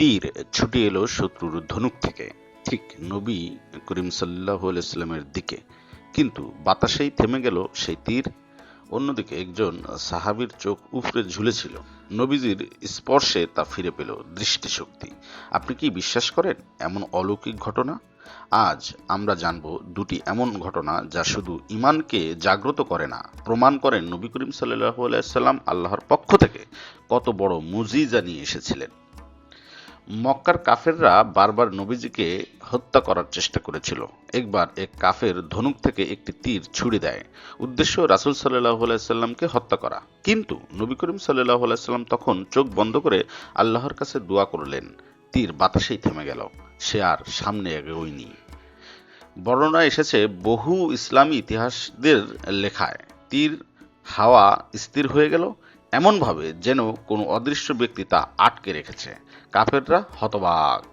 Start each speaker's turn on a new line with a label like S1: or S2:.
S1: তীর ছুটে এলো শত্রুর ধনুক থেকে। ঠিক নবী করিম সাল্লাহ ইসলামের দিকে। কিন্তু বাতাসেই থেমে গেল সেই তীর। অন্যদিকে একজন সাহাবীর চোখ উফরে ঝুলেছিল। নবীজির স্পর্শে তা ফিরে পেল দৃষ্টিশক্তি। আপনি কি বিশ্বাস করেন এমন অলৌকিক ঘটনা? আজ আমরা জানব দুটি এমন ঘটনা যা শুধু ইমানকে জাগ্রত করে না, প্রমাণ করেন নবী করিম সাল্লাহ আলাইসাল্লাম আল্লাহর পক্ষ থেকে কত বড় মুজিজা নিয়ে এসেছিলেন। মক্কার কাফেররা বারবার নবীজিকে হত্যা করার চেষ্টা করেছিল। একবার এক কাফের ধনুক থেকে একটি তীর ছুড়ে দেয়। উদ্দেশ্য রাসুল সাল্লাহ সাল্লামকে হত্যা করা। কিন্তু নবী করিম সাল্লাহ সাল্লাম তখন চোখ বন্ধ করে আল্লাহর কাছে দোয়া করলেন। তীর বাতাসেই থেমে গেল। সে আর সামনে এগোয়নি। বর্ণনা এসেছে বহু ইসলামী ইতিহাসদের লেখায়, তীর হাওয়া স্থির হয়ে গেল এমনভাবে যেন কোনো অদৃশ্য ব্যক্তি তা আটকে রেখেছে। কাফেররা হতবাক।